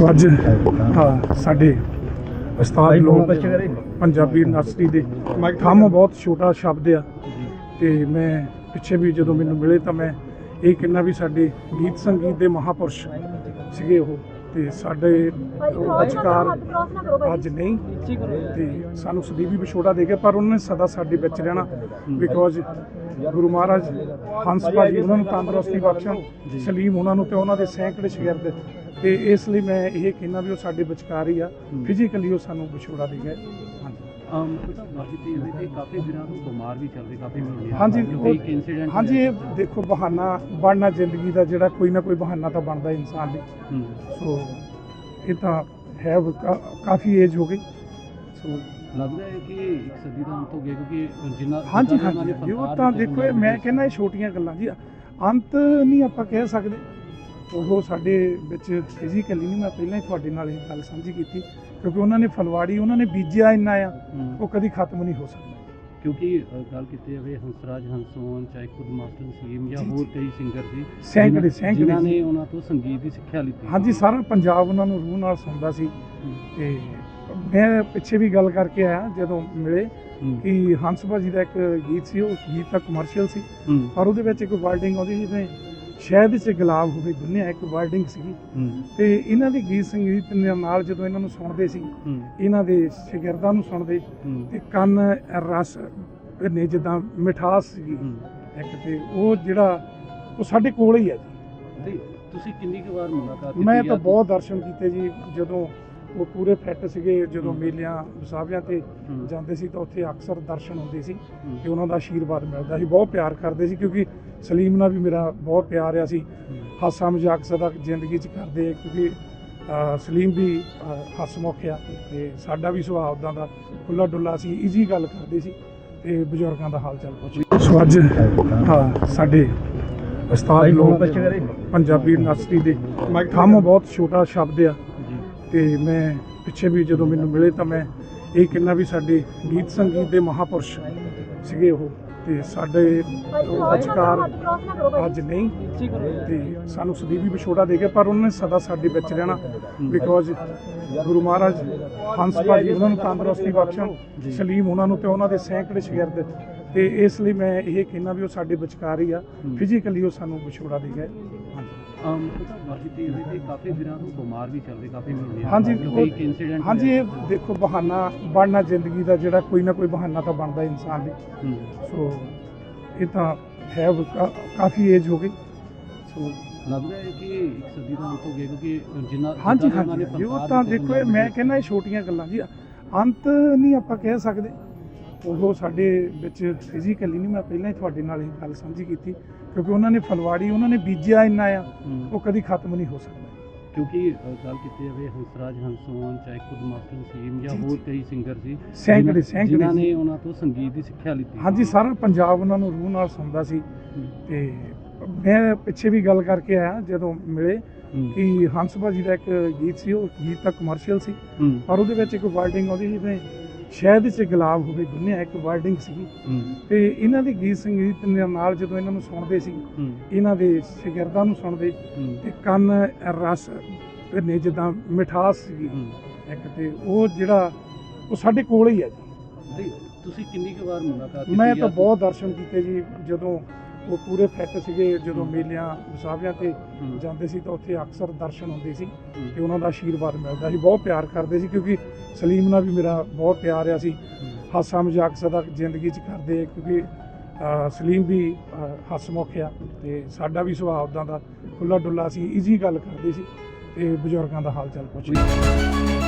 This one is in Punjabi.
ਸੋ ਅੱਜ ਹਾਂ, ਸਾਡੇ ਉਸਤਾਦ ਲੋਕ ਪੰਜਾਬੀ ਯੂਨੀਵਰਸਿਟੀ ਦੇ ਥੰਮ ਬਹੁਤ ਛੋਟਾ ਸ਼ਬਦ ਆ ਤੇ ਮੈਂ ਪਿੱਛੇ ਵੀ ਜਦੋਂ ਮੈਨੂੰ ਮਿਲੇ ਤਾਂ ਮੈਂ ਇਹ ਕਿੰਨਾ ਵੀ ਸਾਡੇ ਗੀਤ ਸੰਗੀਤ ਦੇ ਮਹਾਪੁਰਸ਼ ਸੀਗੇ ਉਹ ਤੇ ਸਾਡੇ ਵਿਚਕਾਰ ਅੱਜ ਨਹੀਂ ਤੇ ਸਾਨੂੰ ਸਦੀਵੀ ਵਿਛੋੜਾ ਦੇ ਗਏ ਪਰ ਉਹਨਾਂ ਨੇ ਸਦਾ ਸਾਡੇ ਵਿੱਚ ਰਹਿਣਾ ਬਿਕੋਜ਼ ਗੁਰੂ ਮਹਾਰਾਜ ਹੰਸ ਭਾਜੀ ਉਹਨਾਂ ਨੂੰ ਤੰਦਰੁਸਤੀ ਬਖਸ਼ਣ ਸਲੀਮ ਉਹਨਾਂ ਨੂੰ ਤੇ ਉਹਨਾਂ ਦੇ ਸੈਂਕੜੇ ਸ਼ਾਗਿਰਦ ਤੇ ਇਸ ਲਈ ਮੈਂ ਇਹ ਕਹਿੰਦਾ ਵੀ ਉਹ ਸਾਡੇ ਵਿਚਕਾਰ ਹੀ ਆ ਫਿਜ਼ੀਕਲੀ ਉਹ ਸਾਨੂੰ ਵਿਛੋੜਾ ਦੇ ਗਏ। ਹਾਂਜੀ। ਅਮ ਪਤਾ ਬਾਕੀ ਤੇ ਇਹਦੇ ਕਾਫੀ ਦਿਨਾਂ ਤੋਂ ਬਿਮਾਰ ਵੀ ਚੱਲਦੇ ਕਾਫੀ ਮਹੀਨੇ ਹਾਂਜੀ ਕਿਉਂਕਿ ਇੱਕ ਇਨਸੀਡੈਂਟ ਹਾਂਜੀ ਇਹ ਦੇਖੋ ਬਹਾਨਾ ਬਣਨਾ ਜ਼ਿੰਦਗੀ ਦਾ ਜਿਹੜਾ ਕੋਈ ਨਾ ਕੋਈ ਬਹਾਨਾ ਤਾਂ ਬਣਦਾ ਇਨਸਾਨ ਲਈ। ਸੋ ਇਹ ਤਾਂ ਹੈ ਕਾਫੀ ਏਜ ਹੋ ਗਈ। ਸੋ ਲੱਗਦਾ ਹੈ ਕਿ ਇੱਕ ਸਦੀ ਦਾ ਅੰਤ ਹੋ ਗਿਆ ਕਿਉਂਕਿ ਜਿੰਨਾ ਹਾਂਜੀ ਹਾਂਜੀ ਫਨਕਾਰ ਤਾਂ ਦੇਖੋ ਇਹ ਮੈਂ ਕਹਿੰਦਾ ਇਹ ਛੋਟੀਆਂ ਗੱਲਾਂ ਜੀ। ਅੰਤ ਨਹੀਂ ਆਪਾਂ ਕਹਿ ਸਕਦੇ। ਉਹ ਸਾਡੇ ਵਿੱਚ ਫਿਜ਼ੀਕਲੀ ਨਹੀਂ ਮੈਂ ਪਹਿਲਾਂ ਹੀ ਤੁਹਾਡੇ ਨਾਲ ਇਹ ਗੱਲ ਸਾਂਝੀ ਕੀਤੀ ਕਿਉਂਕਿ ਉਹਨਾਂ ਨੇ ਫਲਵਾੜੀ ਉਹਨਾਂ ਨੇ ਬੀਜਿਆ ਇੰਨਾ ਆ ਉਹ ਕਦੀ ਖਤਮ ਨਹੀਂ ਹੋ ਸਕਦਾ। ਕਿਉਂਕਿ ਗੱਲ ਕੀਤੀ ਜਾਵੇ ਹੰਸਰਾਜ ਹੰਸੋਨ ਚਾਹੇ ਖੁਦ ਮਾਸਟਰ ਨਸੀਮ ਜਾਂ ਹੋਰ। ਕਈ ਸਿੰਗਰ ਸੀ ਸੈਂਕੜੇ ਸੈਂਕੜੇ ਜਿਨ੍ਹਾਂ। ਨੇ ਉਹਨਾਂ ਤੋਂ ਸੰਗੀਤ ਦੀ ਸਿੱਖਿਆ ਲਿੱਤੀ ਹਾਂਜੀ ਸਾਰਾ ਪੰਜਾਬ ਉਹਨਾਂ ਨੂੰ ਰੂਹ ਨਾਲ ਸੁਣਦਾ ਸੀ। ਤੇ ਮੈਂ ਪਿੱਛੇ ਵੀ ਗੱਲ ਕਰਕੇ ਆਇਆ ਜਦੋਂ ਮਿਲੇ ਕਿ ਹੰਸ ਭਾਜੀ ਦਾ ਇੱਕ ਗੀਤ ਸੀ ਉਹ ਗੀਤ ਤਾਂ ਕਮਰਸ਼ੀਅਲ ਸੀ ਪਰ ਉਹਦੇ ਵਿੱਚ ਇੱਕ ਵਰਡਿੰਗ ਆਉਂਦੀ ਸੀ ਜਿਵੇਂ ਸ਼ਾਇਦ ਚ ਗੁਲਾਬ ਹੋਵੇ ਗੁੰਨਿਆ ਇੱਕ ਵਰਡਿੰਗ ਹਮ, ਤੇ ਇਹਨਾਂ ਦੇ ਗੀਤ ਸੰਗੀਤ ਨਾਲ ਜਦੋਂ ਇਹਨਾਂ ਨੂੰ ਸੁਣਦੇ ਸੀ ਇਹਨਾਂ ਦੇ ਸ਼ਾਗਿਰਦਾਂ ਨੂੰ ਸੁਣਦੇ ਤੇ ਕੰਨ ਰਸ ਨੇ ਜਿੱਦਾਂ ਮਿਠਾਸ ਹਮ। ਇੱਕ ਤੇ ਉਹ ਜਿਹੜਾ ਉਹ ਸਾਡੇ ਕੋਲ ਹੀ ਹੈ ਜੀ। ਤੇ ਤੁਸੀਂ ਕਿੰਨੀ ਕੁ ਵਾਰ ਮੁਲਾਕਾਤ ਮੈਂ ਕੀਤੀ ਤਾਂ ਜਾਂ- ਬਹੁਤ ਦਰਸ਼ਨ ਕੀਤੇ ਜੀ ਜਦੋਂ ਉਹ ਪੂਰੇ ਫਿੱਟ ਸੀਗੇ ਜਦੋਂ। ਮੇਲਿਆਂ ਵਸਾਵਿਆਂ ਤੇ ਜਾਂਦੇ ਸੀ ਤਾਂ ਉੱਥੇ ਅਕਸਰ ਦਰਸ਼ਨ ਹੁੰਦੇ ਸੀ ਤੇ ਉਹਨਾਂ ਦਾ ਆਸ਼ੀਰਵਾਦ ਮਿਲਦਾ ਸੀ ਬਹੁਤ ਪਿਆਰ ਕਰਦੇ ਸੀ ਕਿਉਂਕਿ ਸਲੀਮ ਨਾਲ ਵੀ ਮੇਰਾ ਬਹੁਤ ਪਿਆਰ ਆ ਸੀ। ਹਾਸਾ ਮਜ਼ਾਕ ਸਦਾ ਜ਼ਿੰਦਗੀ 'ਚ ਕਰਦੇ ਆ ਕਿਉਂਕਿ ਸਲੀਮ ਵੀ ਹੱਸਮੁਖ ਆ ਤੇ ਸਾਡਾ ਵੀ ਸੁਭਾਅ ਉਦਾਂ ਦਾ ਖੁੱਲਾ ਡੁੱਲਾ ਸੀ ਈਜ਼ੀ ਗੱਲ ਕਰਦੇ ਸੀ ਤੇ ਬਜ਼ੁਰਗਾਂ ਦਾ ਹਾਲ ਚਾਲ ਪੁੱਛ। ਸੋ ਅੱਜ ਹਾਂ, ਸਾਡੇ ਉਸਤਾਦ ਲੋਕ ਪੰਜਾਬੀ ਯੂਨੀਵਰਸਿਟੀ ਦੇ ਥੰਮ ਬਹੁਤ ਛੋਟਾ ਸ਼ਬਦ ਆ। ਤੇ ਮੈਂ ਪਿੱਛੇ ਵੀ ਜਦੋਂ ਮੈਨੂੰ ਮਿਲੇ ਤਾਂ ਮੈਂ ਇਹ ਕਹਿੰਦਾ ਵੀ ਸਾਡੇ ਗੀਤ ਸੰਗੀਤ ਦੇ ਮਹਾਪੁਰਸ਼ ਸੀਗੇ ਉਹ ਤੇ ਸਾਡੇ ਵਿਚਕਾਰ ਅੱਜ ਨਹੀਂ ਤੇ ਸਾਨੂੰ ਸਦੀਵੀ ਵਿਛੋੜਾ ਦੇ ਗਏ ਪਰ ਉਹਨਾਂ ਨੇ ਸਦਾ ਸਾਡੇ ਵਿੱਚ ਰਹਿਣਾ ਬਿਕੋਜ਼ ਗੁਰੂ ਮਹਾਰਾਜ ਹੰਸ ਭਾਜੀ ਉਹਨਾਂ ਨੂੰ ਤੰਦਰੁਸਤੀ ਬਖਸ਼ਣ ਸਲੀਮ ਉਹਨਾਂ ਨੂੰ ਤੇ ਉਹਨਾਂ ਦੇ ਸੈਂਕੜੇ ਸ਼ਾਗਿਰਦ ਤੇ ਇਸ ਲਈ ਮੈਂ ਇਹ ਕਹਿੰਦਾ ਵੀ ਉਹ ਸਾਡੇ ਵਿਚਕਾਰ ਹੀ। ਆ ਫਿਜ਼ੀਕਲੀ ਉਹ ਸਾਨੂੰ ਵਿਛੋੜਾ ਦੇ ਗਏ। ਹਾਂਜੀ। ਕਾਫੀ ਬਿਮਾਰ ਵੀ ਚੱਲਦੇ ਕਾਫੀ ਹਾਂਜੀ ਕਿਉਂਕਿ ਇੱਕ ਇਨਸੀਡੈਂਟ ਹਾਂਜੀ ਇਹ ਦੇਖੋ ਬਹਾਨਾ ਬਣਨਾ ਜ਼ਿੰਦਗੀ ਦਾ ਜਿਹੜਾ ਕੋਈ ਨਾ ਕੋਈ ਬਹਾਨਾ ਤਾਂ ਬਣਦਾ ਇਨਸਾਨ ਲਈ ਸੋ ਇਹ ਤਾਂ ਹੈ ਕਾਫੀ ਏਜ ਹੋ ਗਈ। ਸੋ ਲੱਗਦਾ ਹੈ ਕਿ ਇੱਕ ਸਦੀ ਦਾ ਅੰਤ ਹੋ ਗਿਆ ਕਿਉਂਕਿ ਜਿੰਨਾ ਹਾਂਜੀ ਜਿੱਦਾਂ ਉਹਨਾਂ ਹਾਂਜੀ ਨੇ ਹਾਂਜੀ, ਉਹ ਤਾਂ ਦੇਖੋ ਮੈਂ ਕਹਿੰਦਾ ਇਹ ਛੋਟੀਆਂ ਗੱਲਾਂ ਜੀ। ਅੰਤ ਨਹੀਂ ਆਪਾਂ ਕਹਿ ਸਕਦੇ। ਉਹ ਸਾਡੇ ਵਿੱਚ ਫਿਜ਼ੀਕਲੀ ਨਹੀਂ ਮੈਂ ਪਹਿਲਾਂ ਹੀ ਤੁਹਾਡੇ ਨਾਲ ਇਹ ਗੱਲ ਸਾਂਝੀ ਕੀਤੀ ਕਿਉਂਕਿ ਉਹਨਾਂ ਨੇ ਫਲਵਾੜੀ ਉਹਨਾਂ ਨੇ ਬੀਜਿਆ ਇੰਨਾ ਆ ਉਹ ਕਦੀ ਖਤਮ ਨਹੀਂ ਹੋ ਸਕਦਾ। ਕਿਉਂਕਿ ਗੱਲ ਕੀਤੀ ਜਾਵੇ ਹੰਸਰਾਜ ਹੰਸੋਨ ਚਾਹੇ ਖੁਦ ਮਾਸਟਰ ਨਸੀਮ ਜਾਂ ਹੋਰ। ਕਈ ਸਿੰਗਰ ਸੀ ਸੈਂਕੜੇ ਸੈਂਕੜੇ ਜਿਨ੍ਹਾਂ। ਨੇ ਉਹਨਾਂ ਤੋਂ ਸੰਗੀਤ ਦੀ ਸਿੱਖਿਆ ਲਿੱਤੀ ਹਾਂਜੀ ਸਾਰਾ ਪੰਜਾਬ ਉਹਨਾਂ ਨੂੰ ਰੂਹ ਨਾਲ ਸੁਣਦਾ ਸੀ। ਤੇ ਮੈਂ ਪਿੱਛੇ ਵੀ ਗੱਲ ਕਰਕੇ ਆਇਆ ਜਦੋਂ ਮਿਲੇ ਕਿ ਹੰਸ ਭਾਜੀ ਦਾ ਇੱਕ ਗੀਤ ਸੀ ਉਹ ਗੀਤ ਤਾਂ ਕਮਰਸ਼ੀਅਲ ਸੀ ਪਰ ਉਹਦੇ ਵਿੱਚ ਇੱਕ ਵਰਡਿੰਗ ਆਉਂਦੀ ਸੀ ਜਿਵੇਂ ਸ਼ਾਇਦ ਚ ਗੁਲਾਬ ਹੋਵੇ ਗੁੰਨਿਆ ਇੱਕ ਵਰਡਿੰਗ ਹਮ, ਤੇ ਇਹਨਾਂ ਦੇ ਗੀਤ ਸੰਗੀਤ ਦੇ ਨਾਲ ਜਦੋਂ ਇਹਨਾਂ ਨੂੰ ਸੁਣਦੇ ਸੀ ਇਹਨਾਂ ਦੇ ਸ਼ਾਗਿਰਦਾਂ ਨੂੰ ਸੁਣਦੇ ਤੇ ਕੰਨ ਰਸ ਨੇ ਜਿੱਦਾਂ ਮਿਠਾਸ ਹਮ। ਇੱਕ ਤੇ ਉਹ ਜਿਹੜਾ ਉਹ ਸਾਡੇ ਕੋਲ ਹੀ ਹੈ ਜੀ। ਤੁਸੀਂ ਕਿੰਨੀ ਕੁ ਵਾਰ ਮੁਲਾਕਾਤ ਕੀਤੀ ਮੈਂ ਤਾਂ ਬਹੁਤ ਦਰਸ਼ਨ ਕੀਤੇ ਜੀ ਜਦੋਂ ਉਹ ਪੂਰੇ ਫਿੱਟ ਸੀਗੇ ਜਦੋਂ। ਮੇਲਿਆਂ ਵਸਾਵਿਆਂ ਤੇ ਜਾਂਦੇ ਸੀ ਤਾਂ ਉੱਥੇ ਅਕਸਰ ਦਰਸ਼ਨ ਹੁੰਦੇ ਸੀ ਤੇ ਉਹਨਾਂ ਦਾ ਆਸ਼ੀਰਵਾਦ ਮਿਲਦਾ ਸੀ ਬਹੁਤ ਪਿਆਰ ਕਰਦੇ ਸੀ ਕਿਉਂਕਿ ਸਲੀਮ ਨਾਲ ਵੀ ਮੇਰਾ ਬਹੁਤ ਪਿਆਰ ਆ ਸੀ। ਹਾਸਾ ਮਜ਼ਾਕ ਸਦਾ ਜ਼ਿੰਦਗੀ 'ਚ ਕਰਦੇ ਕਿਉਂਕਿ ਸਲੀਮ ਵੀ ਹੱਸਮੁਖ ਆ ਤੇ ਸਾਡਾ ਵੀ ਸੁਭਾਅ ਉਦਾਂ ਦਾ ਖੁੱਲਾ ਡੁੱਲਾ ਸੀ ਈਜ਼ੀ ਗੱਲ ਕਰਦੇ ਸੀ ਤੇ ਬਜ਼ੁਰਗਾਂ ਦਾ ਹਾਲ ਚਾਲ ਪੁੱਛ ਕੋਈ